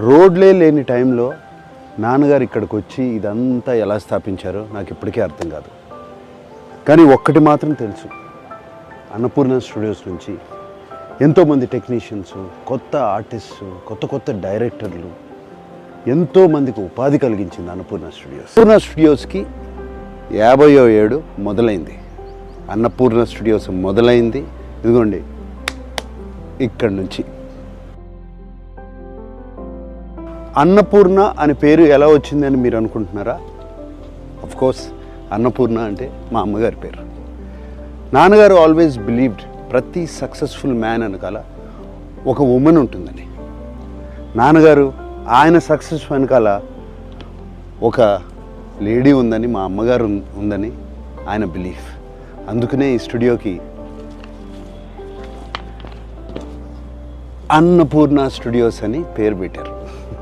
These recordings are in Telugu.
రోడ్లే లేని టైంలో నాన్నగారు ఇక్కడికి వచ్చి ఇదంతా ఎలా స్థాపించారో నాకు ఇప్పటికీ అర్థం కాదు. కానీ ఒక్కటి మాత్రం తెలుసు. అన్నపూర్ణ స్టూడియోస్ నుంచి ఎంతోమంది టెక్నీషియన్స్ కొత్త ఆర్టిస్ట్స్ కొత్త కొత్త డైరెక్టర్లు ఎంతోమందికి ఉపాధి కలిగించింది అన్నపూర్ణ స్టూడియోస్. అన్నపూర్ణ స్టూడియోస్కి యాభయో ఏడు మొదలైంది. అన్నపూర్ణ స్టూడియోస్ మొదలైంది. ఇదిగోండి ఇక్కడి నుంచి. అన్నపూర్ణ అనే పేరు ఎలా వచ్చిందని మీరు అనుకుంటున్నారా? అఫ్ కోర్స్ అన్నపూర్ణ అంటే మా అమ్మగారి పేరు. నాన్నగారు ఆల్వేస్ బిలీవ్డ్ ప్రతి సక్సెస్ఫుల్ మ్యాన్ వెనకాల ఒక ఉమెన్ ఉంటుందని నాన్నగారు ఆయన సక్సెస్ వెనకాల ఒక లేడీ ఉందని మా అమ్మగారు ఉందని ఆయన బిలీఫ్ అందుకనే ఈ స్టూడియోకి అన్నపూర్ణ స్టూడియోస్ అని పేరు పెట్టారు.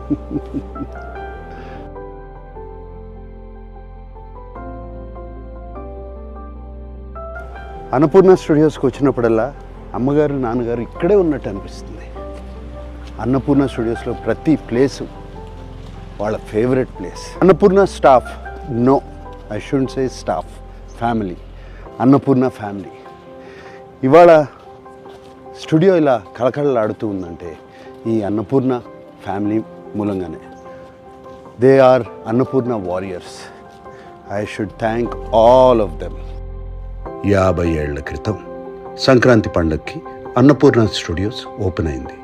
అన్నపూర్ణ స్టూడియోస్కి వచ్చినప్పుడల్లా అమ్మగారు నాన్నగారు ఇక్కడే ఉన్నట్టు అనిపిస్తుంది. అన్నపూర్ణ స్టూడియోస్లో ప్రతి ప్లేసు వాళ్ళ favourite place. Annapurna staff no I should say staff family Annapurna family ఇవాళ స్టూడియో ఇలా కళకళలాడుతూ ఉందంటే ఈ అన్నపూర్ణ ఫ్యామిలీ మూలంగానే. They are Annapurna warriors I should thank all of them యాభై ఏళ్ళ క్రితం సంక్రాంతి పండగకి అన్నపూర్ణ స్టూడియోస్ ఓపెన్ అయింది.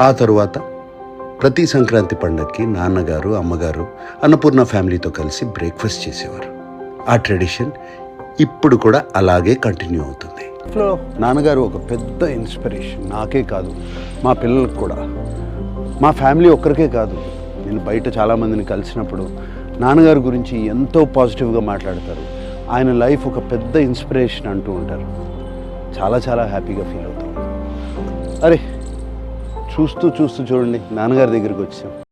ఆ తరువాత ప్రతి సంక్రాంతి పండగకి నాన్నగారు అమ్మగారు అన్నపూర్ణ ఫ్యామిలీతో కలిసి బ్రేక్ఫాస్ట్ చేసేవారు. ఆ ట్రెడిషన్ ఇప్పుడు కూడా అలాగే కంటిన్యూ అవుతుంది. నాన్నగారు ఒక పెద్ద ఇన్స్పిరేషన్. నాకే కాదు. మా పిల్లలకు కూడా. మా ఫ్యామిలీ ఒక్కరికే కాదు. నేను బయట చాలామందిని కలిసినప్పుడు నాన్నగారి గురించి ఎంతో పాజిటివ్గా మాట్లాడతారు. ఆయన లైఫ్ ఒక పెద్ద ఇన్స్పిరేషన్ అంటూ ఉంటారు. చాలా చాలా హ్యాపీగా ఫీల్ అవుతాం. అరే చూస్తూ చూస్తూ చూడండి. నాన్నగారి దగ్గరికి వచ్చాం.